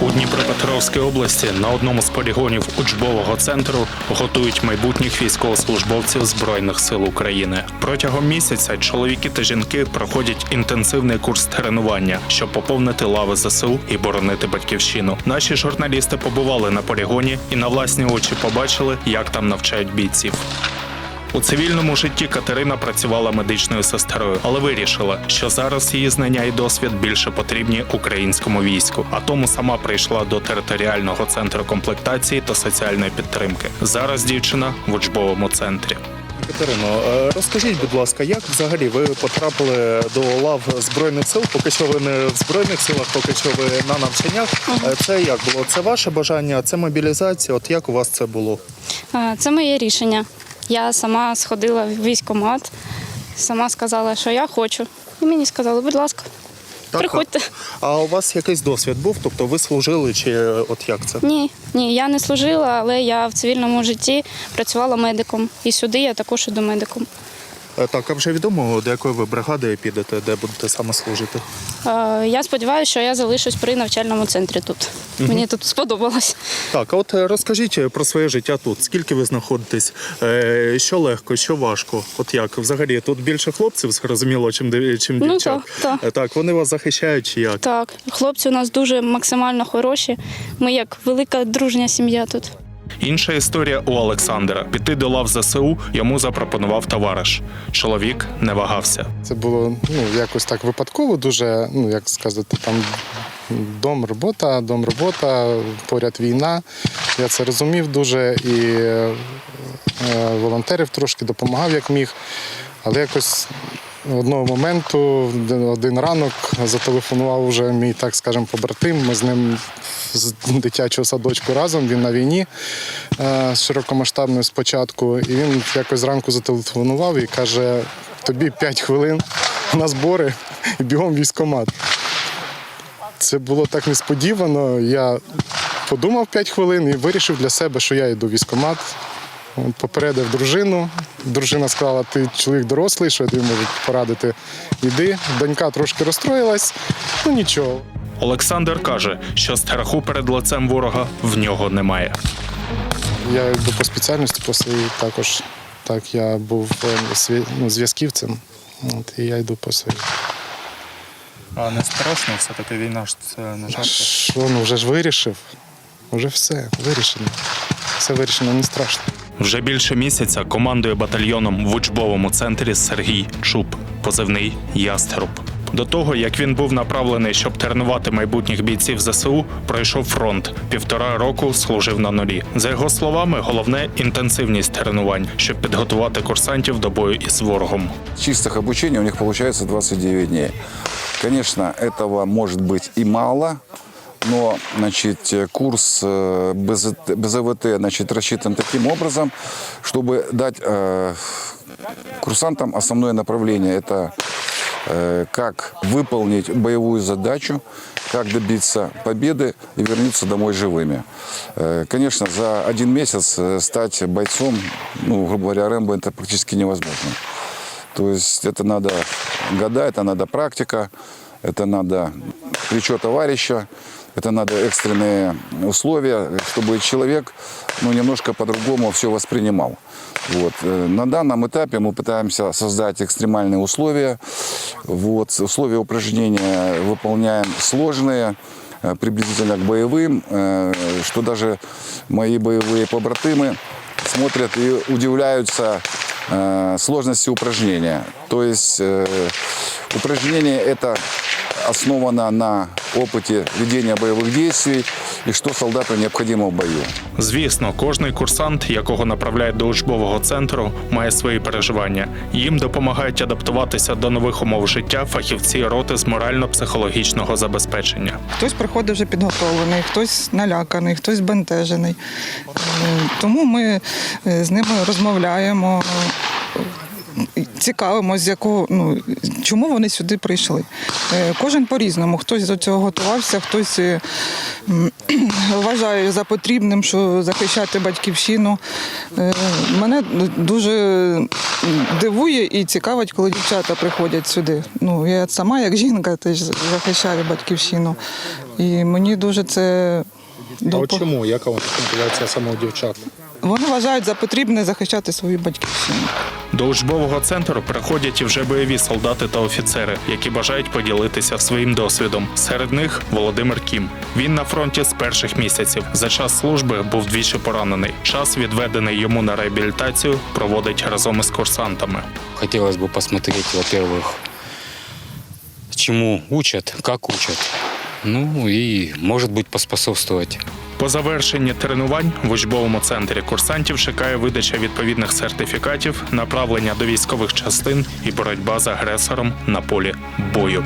У Дніпропетровській області на одному з полігонів учбового центру готують майбутніх військовослужбовців Збройних сил України. Протягом місяця чоловіки та жінки проходять інтенсивний курс тренування, щоб поповнити лави ЗСУ і боронити батьківщину. Наші журналісти побували на полігоні і на власні очі побачили, як там навчають бійців. У цивільному житті Катерина працювала медичною сестрою, але вирішила, що зараз її знання і досвід більше потрібні українському війську. А тому сама прийшла до територіального центру комплектації та соціальної підтримки. Зараз дівчина в учбовому центрі. Катерино, е, розкажіть, будь ласка, як взагалі ви потрапили до лав збройних сил? Поки що ви не в збройних силах, поки що ви на навчаннях. Е, Це як було? Це ваше бажання? Це мобілізація? От як у вас це було? Це моє рішення. Я сама сходила в військкомат, сама сказала, що я хочу. І мені сказали, будь ласка, Так, приходьте. А у вас якийсь досвід був? Тобто ви служили чи е, от як це? Ні, ні, я не служила, але я в цивільному житті працювала медиком. І сюди я також іду медиком. Е, Так, а вже відомо, до якої ви бригади підете, де будете саме служити? Е, Я сподіваюся, що я залишусь при навчальному центрі тут. Мені тут сподобалось. Так, а от е, розкажіть про своє життя тут. Скільки ви знаходитесь? Що легко, що важко? От як? Взагалі тут більше хлопців, зрозуміло, чим, чим Ну, дівчат. так, так. Так, вони вас захищають чи як? Так, хлопці у нас дуже максимально хороші. Ми як велика дружня сім'я тут. Інша історія у Олександра. Піти до лав ЗСУ йому запропонував товариш. Чоловік не вагався. Це було ну, якось так випадково, дуже, ну як сказати, там дом, робота, дом, робота, поряд війна. Я це розумів дуже і е, волонтерів трошки допомагав як міг. Але якось одного моменту, один ранок, зателефонував вже мій, так скажемо, побратим. Ми з ним з дитячого садочку разом, він на війні е, широкомасштабною спочатку. І він якось зранку зателефонував і каже: тобі 5 хвилин на збори і бігом в військкомат. Це було так несподівано. Я подумав 5 хвилин і вирішив для себе, що я йду в військкомат. Попередив дружину. Дружина сказала, ти чоловік дорослий, що тобі можу порадити. Йди. Донька трошки розстроїлась, ну нічого. Олександр каже, що страху перед лицем ворога в нього немає. Я йду по спеціальності по своїй також. Так, я був е, ну, зв'язківцем. От, і я йду по своїй. А не страшно, все-таки війна ж це не жарко. Що, ну вже ж вирішив. Вже все вирішено. Все вирішено, не страшно. Вже більше місяця командує батальйоном в учбовому центрі Сергій Чуб, позивний Яструб. До того, як він був направлений, щоб тренувати майбутніх бійців ЗСУ, пройшов фронт. Півтора року служив на нулі. За його словами, головне інтенсивність тренувань, щоб підготувати курсантів до бою із ворогом. чистых обучений у них получается 29 дней. Конечно, этого может быть и мало, Но значит, э, курс э, БЗ БЗВТ значит, рассчитан таким образом, чтобы дать э, курсантам основное направление. Это э, как выполнить боевую задачу, как добиться победы и вернуться домой живыми. Э, Конечно, за один месяц э, стать бойцом, ну, грубо говоря, Рэмбо, это практически невозможно. То есть это надо года, это надо практика, это надо плечо товарища, это надо экстренные условия, чтобы человек ну, немножко по-другому все воспринимал. Вот. Э, На данном этапе мы пытаемся создать экстремальные условия. Вот. Условия упражнения выполняем сложные, э, приблизительно к боевым, э, что даже мои боевые побратимы смотрят и удивляются сложности упражнения. То есть упражнение это основано на опыте ведения боевых действий и что солдату необходимо в бою. Звісно, кожний курсант, якого направляють до учбового центру, має свої переживання. Їм допомагають адаптуватися до нових умов життя фахівці роти з морально-психологічного забезпечення. Хтось приходить вже підготовлений, хтось наляканий, хтось бентежений. Е, Тому ми е, з ними розмовляємо. Цікавимося, з якого ну чому вони сюди прийшли. Е, Кожен по-різному. Хтось до цього готувався, хтось е, вважає за потрібним, що захищати батьківщину. Е, Мене дуже дивує і цікавить, коли дівчата приходять сюди. Ну я сама, як жінка, теж захищаю батьківщину. І мені дуже це А от чому? Яка мотивація саме у дівчат? Вони вважають за потрібне захищати свою батьківщину. До учбового центру приходять і вже бойові солдати та офіцери, які бажають поділитися своїм досвідом. Серед них Володимир Кім. Він на фронті з перших місяців. За час служби був двічі поранений. Час, відведений йому на реабілітацію, проводить разом із курсантами. Хотелось бы посмотреть, во-первых, чему учат, как учат. Ну и, может быть, поспособствовать по завершенні тренувань в учбовому центрі курсантів чекає видача відповідних сертифікатів, направлення до військових частин і боротьба з агресором на полі бою.